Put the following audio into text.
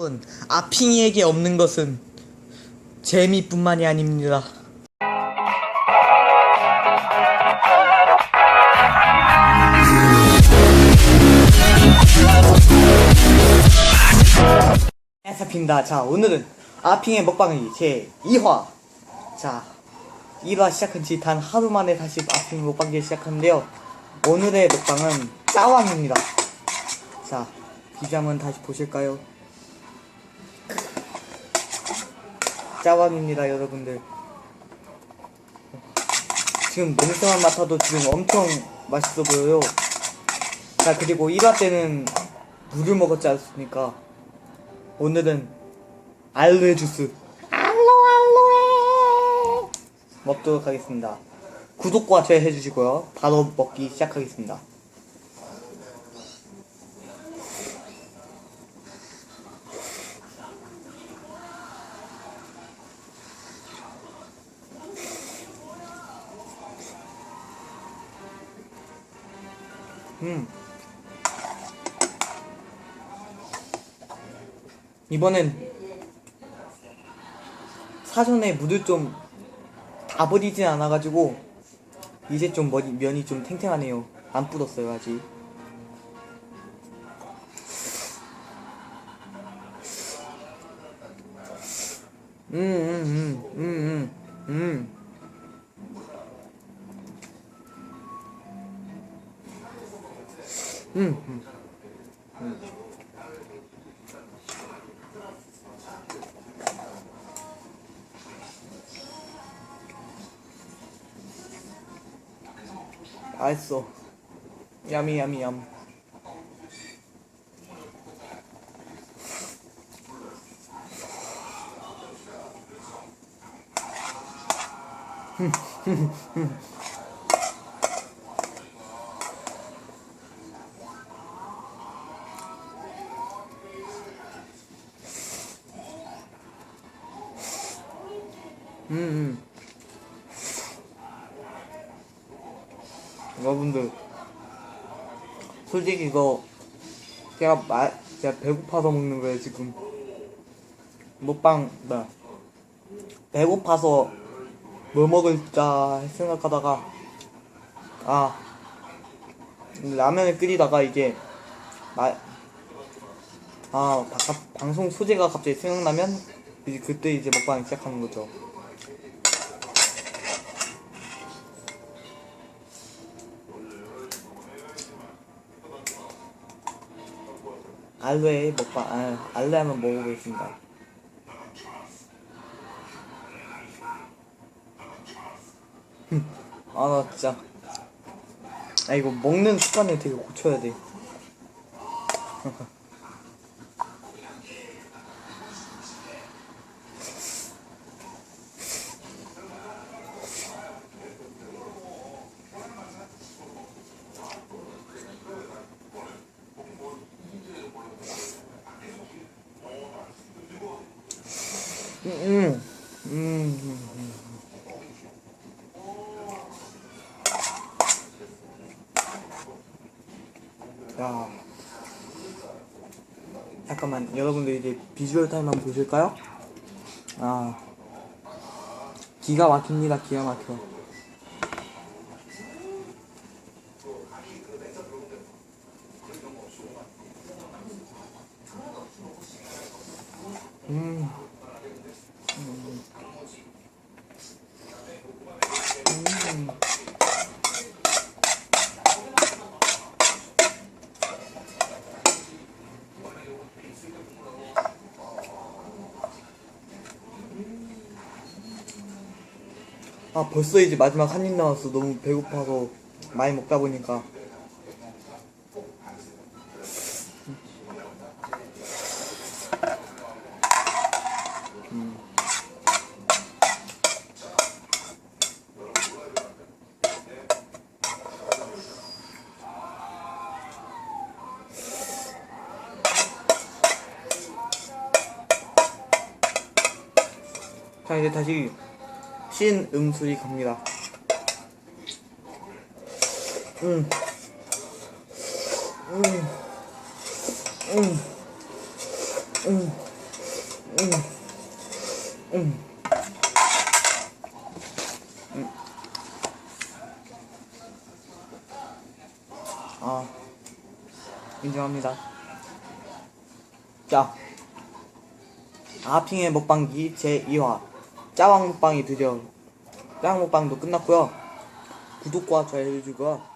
여러분, 아핑이에게 없는 것은 재미뿐만이 아닙니다. 에사핀다. 자, 오늘은 아핑의 먹방이 제 2화. 자, 1화 시작한 지 단 하루 만에 다시 아핑 먹방기 시작하는데요. 오늘의 먹방은 짜왕입니다. 자, 비장은 다시 보실까요? 짜왕입니다, 여러분들. 지금 냄새만 맡아도 지금 엄청 맛있어 보여요. 자, 그리고 1화 때는 물을 먹었지 않습니까? 오늘은 알로에 주스. 알로, 알로에! 먹도록 하겠습니다. 구독과 좋아요 해주시고요. 바로 먹기 시작하겠습니다. 음. 이번엔 사전에 물을 좀 다 버리진 않아가지고 이제 좀 머리 면이 좀 탱탱하네요. 안 불었어요 아직. 음, 음, 음, 음, 음, 음. 음, 음. 맛있어. 야미 야미 얌. 음, 음. 여러분들 솔직히 이거 제가 말 제가 배고파서 먹는 거예요 지금 먹방 뭐 배고파서 뭐 먹을까 생각하다가 아 라면을 끓이다가 이제 마, 아 방송 소재가 갑자기 생각나면 이제 그때 이제 먹방 시작하는 거죠. 알로에 먹방 아, 알로에 한번 먹어보겠습니다. 아나 진짜 아 이거 먹는 습관을 되게 고쳐야 돼. 음, 음, 음. 야. 잠깐만, 여러분들 이제 비주얼 타임 한번 보실까요? 아. 기가 막힙니다, 기가 막혀. 음. 음. 아 벌써 이제 마지막 한 입 남았어 너무 배고파서 많이 먹다 보니까 자 이제 다시 신 음술이 갑니다. 음. 음. 음. 음. 음. 음. 음. 아, 인정합니다. 자, 아핑의 먹방기 제2화 짜왕 먹방이 드디어 짜왕 먹방도 끝났고요. 구독과 좋아요 해주고요.